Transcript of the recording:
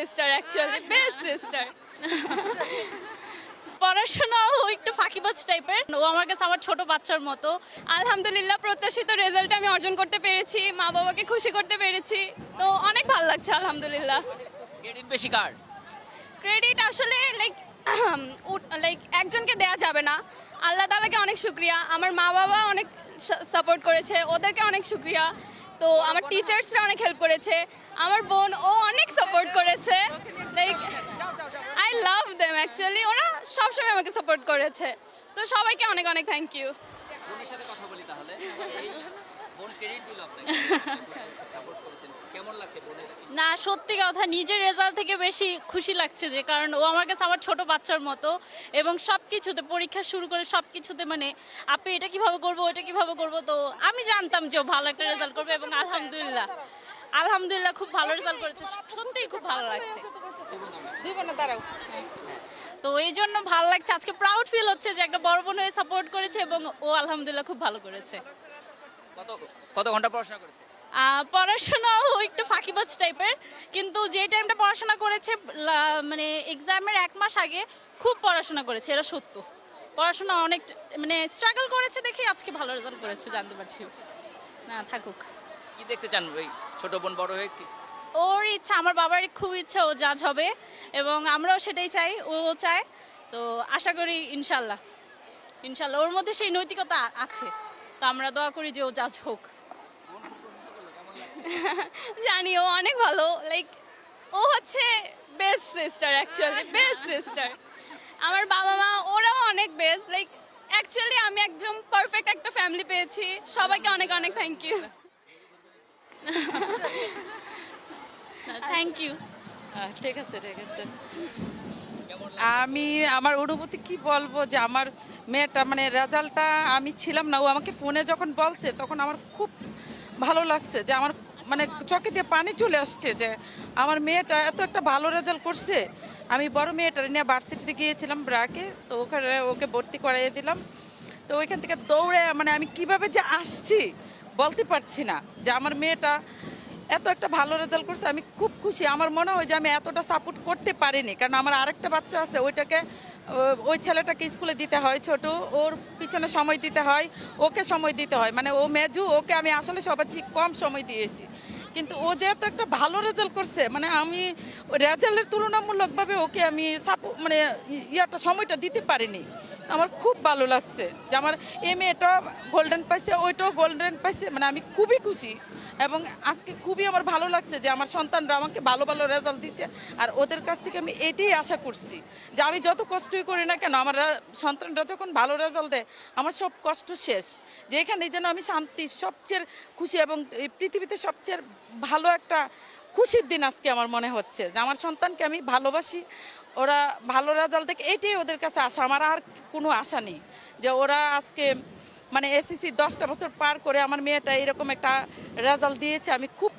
Sister actually best sister পড়াশোনাও একটু ফাঁকিবাজ টাইপের ও আমার কাছে আমার ছোট বাচ্চার মতো। আলহামদুলিল্লাহ প্রত্যাশিত রেজাল্ট আমি অর্জন করতে পেরেছি। মা বাবাকে খুশি করতে পেরেছি। তো অনেক ভালো লাগছে আলহামদুলিল্লাহ। ক্রেডিট বেশি কার? ক্রেডিট আসলে লাইক লাইক একজনকে দেয়া যাবে না। আল্লাহ তালাকে অনেক শুক্রিয়া। আমার মা বাবা অনেক সাপোর্ট করেছে। ওদেরকে অনেক শুক্রিয়া। তো আমার টিচার্সরা অনেক হেল্প করেছে, আমার বোন, ও অনেক সাপোর্ট করেছে। Like I love them actually ওরা সবসময় আমাকে সাপোর্ট করেছে। তো সবাইকে অনেক অনেক থ্যাংক ইউ কথা বলি তাহলে। এই বোন ক্রেডিট দিল আপনাকে? সাপোর্ট করেছেন। কেমন লাগছে বোনের না সত্যি কথা নিজের রেজাল্ট থেকে বেশি খুশি লাগছে যে কারণ ও আমার কাছে আমার ছোট বাচ্চার মতো এবং সব কিছুতে পরীক্ষা শুরু করে সব কিছুতে মানে আপনি এটা কীভাবে করব ওটা কীভাবে করব? তো আমি জানতাম যে ভালো একটা রেজাল্ট করবে এবং আলহামদুলিল্লাহ আলহামদুলিল্লাহ খুব ভালো রেজাল্ট করেছে। সত্যিই খুব ভালো লাগছে। তো এই জন্য ভালো লাগছে। আজকে প্রাউড ফিল হচ্ছে যে একটা বড় বোন হয়ে সাপোর্ট করেছে এবং ও আলহামদুলিল্লাহ খুব ভালো করেছে। কত কত ঘণ্টা পড়াশোনা করেছে? আহ, পড়াশোনাও একটু ফাঁকিবাজ টাইপের কিন্তু যে টাইমটা পড়াশোনা করেছে মানে এক্সামের এক মাস আগে খুব পড়াশোনা করেছে এটা সত্য। পড়াশোনা অনেক মানে স্ট্রাগল করেছে দেখে আজকে ভালো রেজাল্ট করেছে জানতে পারছি। না থাকুক। কি দেখতে চান ওই ছোট বোন বড় হয়ে কি? ওর ইচ্ছা আমার বাবার খুব ইচ্ছা ও জাজ হবে এবং আমরাও সেটাই চাই ও চায়। তো আশা করি ইনশাল্লাহ ইনশাল্লাহ। ওর মধ্যে সেই নৈতিকতা আছে। তো আমরা দোয়া করি যে ও জাজ হোক। জানি ও অনেক ভালো। লাইক ও হচ্ছে best sister actually best sister আমার বাবা মা ওরাও অনেক বেস্ট লাইক অ্যাকচুয়ালি আমি একদম পারফেক্ট একটা ফ্যামিলি পেয়েছি। সবাইকে অনেক অনেক থ্যাংক ইউ থ্যাংক ইউ হ্যাঁ, ঠিক আছে ঠিক আছে। আমি আমার অনুভূতি কি বলব যে আমার মেয়েটা মানে রেজাল্টটা আমি ছিলাম না, ও আমাকে ফোনে যখন বলছে তখন আমার খুব ভালো লাগছে যে আমার মানে চোখে দিয়ে পানি চলে আসছে যে আমার মেয়েটা এত একটা ভালো রেজাল্ট করছে। আমি বড় মেয়েটা নিয়ে ভার্সিটিতে গিয়েছিলাম ব্রাকে, তো ওখানে ওকে ভর্তি করাইয়ে দিলাম। তো ওইখান থেকে দৌড়ে মানে আমি কীভাবে যে আসছি বলতে পারছি না যে আমার মেয়েটা এত একটা ভালো রেজাল্ট করছে, আমি খুব খুশি। আমার মনে হয় যে আমি এতটা সাপোর্ট করতে পারিনি, কারণ আমার আরেকটা বাচ্চা আছে, ওইটাকে ওই ছেলেটাকে স্কুলে দিতে হয় ছোট। ওর পিছনে সময় দিতে হয়, ওকে সময় দিতে হয়। মানে ও মেজু, ওকে আমি আসলে সবার কম সময় দিয়েছি। কিন্তু ও যেহেতু একটা ভালো রেজাল্ট করছে মানে আমি রেজাল্টের তুলনামূলকভাবে ওকে আমি সাপো মানে ইয়াটা, সময়টা দিতে পারিনি। আমার খুব ভালো লাগছে যে আমার এ মেয়েটা গোল্ডেন পাইছে, ওইটাও গোল্ডেন পাইছে। মানে আমি খুবই খুশি এবং আজকে খুবই আমার ভালো লাগছে যে আমার সন্তানরা আমাকে ভালো ভালো রেজাল্ট দিচ্ছে। আর ওদের কাছ থেকে আমি এটাই আশা করছি যে আমি যত কষ্টই করি না কেন? আমার সন্তানরা যখন ভালো রেজাল্ট দেয়, আমার সব কষ্ট শেষ। যে এখানে যেন আমি শান্তি, সবচেয়ে খুশি এবং পৃথিবীতে সবচেয়ে ভালো একটা খুশির দিন আজকে আমার মনে হচ্ছে। যে আমার সন্তানকে আমি ভালোবাসি, ওরা ভালো রেজাল্ট দেখে এটাই ওদের কাছে আশা। আমার আর কোনো আশা নেই যে ওরা আজকে মানে এসএসসি দশটা বছর পার করে আমার মেয়েটা এরকম একটা রেজাল্ট দিয়েছে। আমি খুব